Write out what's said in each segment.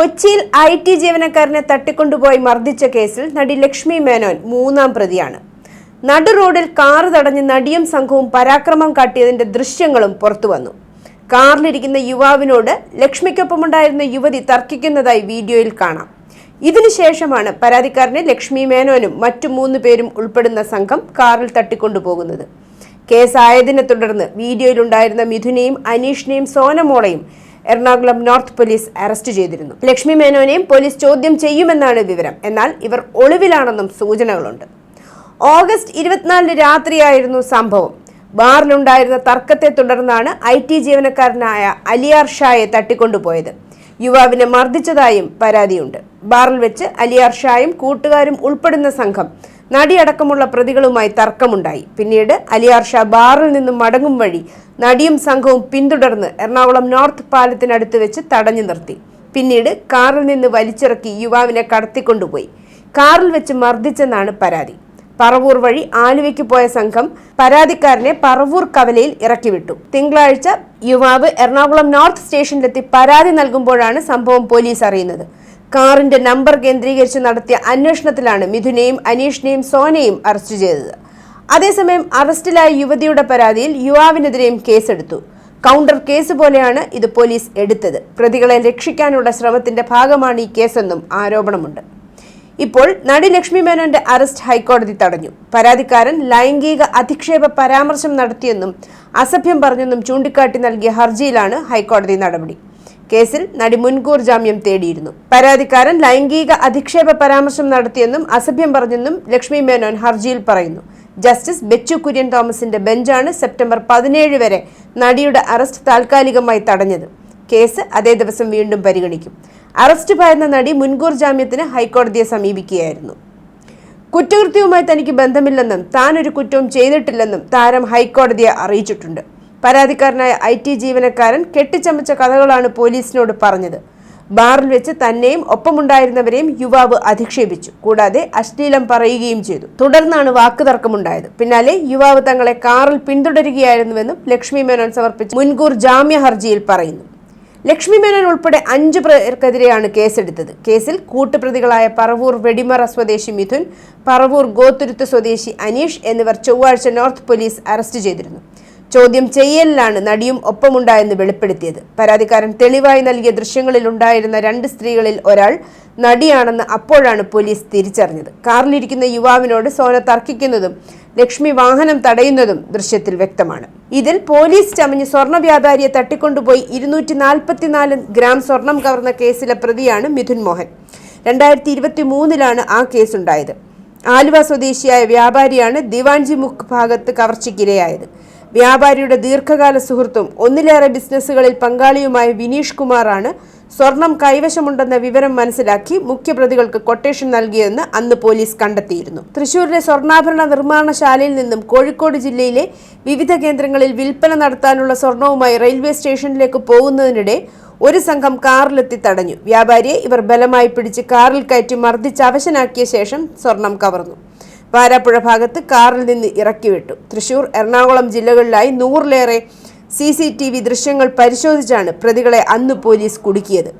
കൊച്ചിയിൽ I T ജീവനക്കാരനെ തട്ടിക്കൊണ്ടുപോയി മർദ്ദിച്ച കേസിൽ നടി ലക്ഷ്മി മേനോൻ മൂന്നാം പ്രതിയാണ്. നടു റോഡിൽ കാറ് തടഞ്ഞ് നടിയും സംഘവും പരാക്രമം കാട്ടിയതിന്റെ ദൃശ്യങ്ങളും പുറത്തുവന്നു കാറിലിരിക്കുന്ന യുവാവിനോട് ലക്ഷ്മിക്കൊപ്പമുണ്ടായിരുന്ന യുവതി തർക്കിക്കുന്നതായി വീഡിയോയിൽ കാണാം. ഇതിനുശേഷമാണ് പരാതിക്കാരനെ ലക്ഷ്മി മേനോനും മറ്റു മൂന്ന് പേരും ഉൾപ്പെടുന്ന സംഘം കാറിൽ തട്ടിക്കൊണ്ടുപോകുന്നത്. കേസായതിനെ തുടർന്ന് വീഡിയോയിലുണ്ടായിരുന്ന മിഥുനെയും അനീഷിനെയും സോനമോളയും എറണാകുളം നോർത്ത് പോലീസ് അറസ്റ്റ് ചെയ്തിരുന്നു. ലക്ഷ്മി മേനോനെയും പോലീസ് ചോദ്യം ചെയ്യുമെന്നാണ് വിവരം. എന്നാൽ ഇവർ ഒളിവിലാണെന്നും സൂചനകളുണ്ട്. ഓഗസ്റ്റ് ഇരുപത്തിനാലിന് രാത്രിയായിരുന്നു സംഭവം. ബാറിലുണ്ടായിരുന്ന തർക്കത്തെ തുടർന്നാണ് ഐ ടി ജീവനക്കാരനായ അലിയാർ ഷായെ തട്ടിക്കൊണ്ടുപോയത്. യുവാവിനെ മർദ്ദിച്ചതായും പരാതിയുണ്ട്. ബാറിൽ വെച്ച് അലിയാർ ഷായും കൂട്ടുകാരും ഉൾപ്പെടുന്ന സംഘം നടിയടക്കമുള്ള പ്രതികളുമായി തർക്കമുണ്ടായി. പിന്നീട് അലിയാർ ഷാ ബാറിൽ നിന്നും മടങ്ങും വഴി നടിയും സംഘവും പിന്തുടർന്ന് എറണാകുളം നോർത്ത് പാലത്തിനടുത്ത് വെച്ച് തടഞ്ഞു നിർത്തി. പിന്നീട് കാറിൽ നിന്ന് വലിച്ചിറക്കി യുവാവിനെ കടത്തിക്കൊണ്ടുപോയി. കാറിൽ വെച്ച് മർദ്ദിച്ചെന്നാണ് പരാതി. പറവൂർ വഴി ആലുവയ്ക്ക് പോയ സംഘം പരാതിക്കാരനെ പറവൂർ കവലയിൽ ഇറക്കിവിട്ടു. തിങ്കളാഴ്ച യുവാവ് എറണാകുളം നോർത്ത് സ്റ്റേഷനിലെത്തി പരാതി നൽകുമ്പോഴാണ് സംഭവം പോലീസ് അറിയുന്നത്. കാറിന്റെ നമ്പർ കേന്ദ്രീകരിച്ച് നടത്തിയ അന്വേഷണത്തിലാണ് മിഥുനെയും അനീഷിനെയും സോനയും അറസ്റ്റ് ചെയ്തത്. അതേസമയം അറസ്റ്റിലായ യുവതിയുടെ പരാതിയിൽ യുവാവിനെതിരെയും കേസെടുത്തു. കൗണ്ടർ കേസ് പോലെയാണ് ഇത് പോലീസ് എടുത്തത്. പ്രതികളെ രക്ഷിക്കാനുള്ള ശ്രമത്തിന്റെ ഭാഗമാണ് ഈ കേസെന്നും ആരോപണമുണ്ട്. ഇപ്പോൾ നടി ലക്ഷ്മി മേനോന്റെ അറസ്റ്റ് ഹൈക്കോടതി തടഞ്ഞു. പരാതിക്കാരൻ ലൈംഗിക അധിക്ഷേപ പരാമർശം നടത്തിയെന്നും അസഭ്യം പറഞ്ഞെന്നും ചൂണ്ടിക്കാട്ടി നൽകിയ ഹർജിയിലാണ് ഹൈക്കോടതി നടപടി. കേസിൽ നടി മുൻകൂർ ജാമ്യം തേടിയിരുന്നു. പരാതിക്കാരൻ ലൈംഗിക അധിക്ഷേപ പരാമർശം നടത്തിയെന്നും അസഭ്യം പറഞ്ഞെന്നും ലക്ഷ്മി മേനോൻ ഹർജിയിൽ പറയുന്നു. ജസ്റ്റിസ് ബെച്ചു കുര്യൻ തോമസിന്റെ ബെഞ്ചാണ് സെപ്റ്റംബർ പതിനേഴ് വരെ നടിയുടെ അറസ്റ്റ് താൽക്കാലികമായി തടഞ്ഞത്. കേസ് അതേ ദിവസം വീണ്ടും പരിഗണിക്കും. അറസ്റ്റ് ഭയന്ന നടി മുൻകൂർ ജാമ്യത്തിന് ഹൈക്കോടതിയെ സമീപിക്കുകയായിരുന്നു. കുറ്റകൃത്യവുമായി തനിക്ക് ബന്ധമില്ലെന്നും താൻ ഒരു കുറ്റവും ചെയ്തിട്ടില്ലെന്നും താരം ഹൈക്കോടതിയെ അറിയിച്ചിട്ടുണ്ട്. പരാതിക്കാരനായ ഐ ടി ജീവനക്കാരൻ കെട്ടിച്ചമച്ച കഥകളാണ് പോലീസിനോട് പറഞ്ഞത്. ബാറിൽ വെച്ച് തന്നെയും ഒപ്പമുണ്ടായിരുന്നവരെയും യുവാവ് അധിക്ഷേപിച്ചു. കൂടാതെ അശ്ലീലം പറയുകയും ചെയ്തു. തുടർന്നാണ് വാക്കുതർക്കമുണ്ടായത്. പിന്നാലെ യുവാവ് തങ്ങളെ കാറിൽ പിന്തുടരുകയായിരുന്നുവെന്നും ലക്ഷ്മി മേനോൻ സമർപ്പിച്ച മുൻകൂർ ജാമ്യ ഹർജിയിൽ പറയുന്നു. ലക്ഷ്മി മേനോൻ ഉൾപ്പെടെ അഞ്ചു പേർക്കെതിരെയാണ് കേസെടുത്തത്. കേസിൽ കൂട്ടുപ്രതികളായ പറവൂർ വെടിമറ സ്വദേശി മിഥുൻ പറവൂർ ഗോത്തുരുത്ത് സ്വദേശി അനീഷ് എന്നിവർ ചൊവ്വാഴ്ച നോർത്ത് പോലീസ് അറസ്റ്റ് ചെയ്തിരുന്നു. ചോദ്യം ചെയ്യലിലാണ് നടിയും ഒപ്പമുണ്ടായെന്ന് വെളിപ്പെടുത്തിയത്. പരാതിക്കാരൻ തെളിവായി നൽകിയ ദൃശ്യങ്ങളിൽ ഉണ്ടായിരുന്ന രണ്ട് സ്ത്രീകളിൽ ഒരാൾ നടിയാണെന്ന് അപ്പോഴാണ് പോലീസ് തിരിച്ചറിഞ്ഞത്. കാറിലിരിക്കുന്ന യുവാവിനോട് സോന തർക്കിക്കുന്നതും ലക്ഷ്മി വാഹനം തടയുന്നതും ദൃശ്യത്തിൽ വ്യക്തമാണ്. ഇതിൽ പോലീസ് ചമഞ്ഞ് സ്വർണ വ്യാപാരിയെ തട്ടിക്കൊണ്ടുപോയി ഇരുന്നൂറ്റി നാൽപ്പത്തിനാല് ഗ്രാം സ്വർണം കവർന്ന കേസിലെ പ്രതിയാണ് മിഥുൻ മോഹൻ. രണ്ടായിരത്തി ഇരുപത്തി മൂന്നിലാണ് ആ കേസുണ്ടായത്. ആലുവ സ്വദേശിയായ വ്യാപാരിയാണ് ദിവാൻജി മുഖ് ഭാഗത്ത് കവർച്ചയ്ക്കിരയായത്. വ്യാപാരിയുടെ ദീർഘകാല സുഹൃത്തും ഒന്നിലേറെ ബിസിനസ്സുകളിൽ പങ്കാളിയുമായ വിനീഷ് കുമാറാണ് സ്വർണം കൈവശമുണ്ടെന്ന വിവരം മനസ്സിലാക്കി മുഖ്യപ്രതികൾക്ക് കൊട്ടേഷൻ നൽകിയെന്ന് അന്ന് പോലീസ് കണ്ടെത്തിയിരുന്നു. തൃശൂരിലെ സ്വർണാഭരണ നിർമ്മാണശാലയിൽ നിന്നും കോഴിക്കോട് ജില്ലയിലെ വിവിധ കേന്ദ്രങ്ങളിൽ വിൽപ്പന നടത്താനുള്ള സ്വർണവുമായി റെയിൽവേ സ്റ്റേഷനിലേക്ക് പോകുന്നതിനിടെ ഒരു സംഘം കാറിലെത്തി തടഞ്ഞു. വ്യാപാരിയെ ഇവർ ബലമായി പിടിച്ച് കാറിൽ കയറ്റി മർദ്ദിച്ച് അവശനാക്കിയ ശേഷം സ്വർണം കവർന്നു. വാരാപ്പുഴ ഭാഗത്ത് കാറിൽ നിന്ന് ഇറക്കിവിട്ടു. തൃശൂർ എറണാകുളം ജില്ലകളിലായി നൂറിലേറെ സി സി ടി വി ദൃശ്യങ്ങൾ പരിശോധിച്ചാണ് പ്രതികളെ അന്ന് പോലീസ് കുടുക്കിയത്.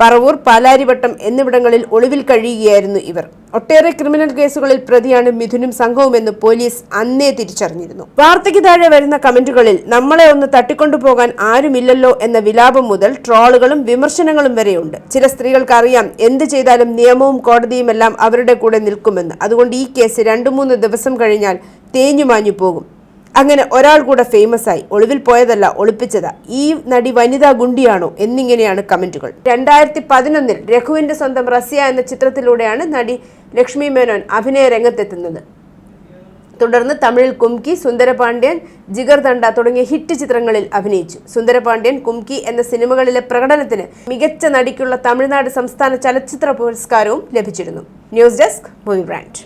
പറവൂർ പാലാരിവട്ടം എന്നിവിടങ്ങളിൽ ഒളിവിൽ കഴിയുകയായിരുന്നു ഇവർ. ഒട്ടേറെ ക്രിമിനൽ കേസുകളിൽ പ്രതിയാണ് മിഥുനും സംഘവുമെന്ന് പോലീസ് അന്നേ തിരിച്ചറിഞ്ഞിരുന്നു. വാർത്തയ്ക്ക് താഴെ വരുന്ന കമന്റുകളിൽ നമ്മളെ ഒന്ന് തട്ടിക്കൊണ്ടുപോകാൻ ആരുമില്ലല്ലോ എന്ന വിലാപം മുതൽ ട്രോളുകളും വിമർശനങ്ങളും വരെയുണ്ട്. ചില സ്ത്രീകൾക്ക് അറിയാം എന്ത് ചെയ്താലും നിയമവും കോടതിയുമെല്ലാം അവരുടെ കൂടെ നിൽക്കുമെന്ന്. അതുകൊണ്ട് ഈ കേസ് രണ്ടു മൂന്ന് ദിവസം കഴിഞ്ഞാൽ തേഞ്ഞുമാഞ്ഞു പോകും. അങ്ങനെ ഒരാൾ കൂടെ ഫേമസ് ആയി. ഒളിവിൽ പോയതല്ല ഒളിപ്പിച്ചതാ. ഈ നടി വനിതാ ഗുണ്ടിയാണോ എന്നിങ്ങനെയാണ് കമന്റുകൾ. രണ്ടായിരത്തി പതിനൊന്നിൽ രഘുവിന്റെ സ്വന്തം റസിയ എന്ന ചിത്രത്തിലൂടെയാണ് നടി ലക്ഷ്മി മേനോൻ അഭിനയ രംഗത്തെത്തുന്നത്. തുടർന്ന് തമിഴിൽ കുംകി സുന്ദരപാണ്ഡ്യൻ ജിഗർ തണ്ട തുടങ്ങിയ ഹിറ്റ് ചിത്രങ്ങളിൽ അഭിനയിച്ചു. സുന്ദരപാണ്ഡ്യൻ കുംകി എന്ന സിനിമകളിലെ പ്രകടനത്തിന് മികച്ച നടിക്കുള്ള തമിഴ്നാട് സംസ്ഥാന ചലച്ചിത്ര പുരസ്കാരവും ലഭിച്ചിരുന്നു. News desk movie brand.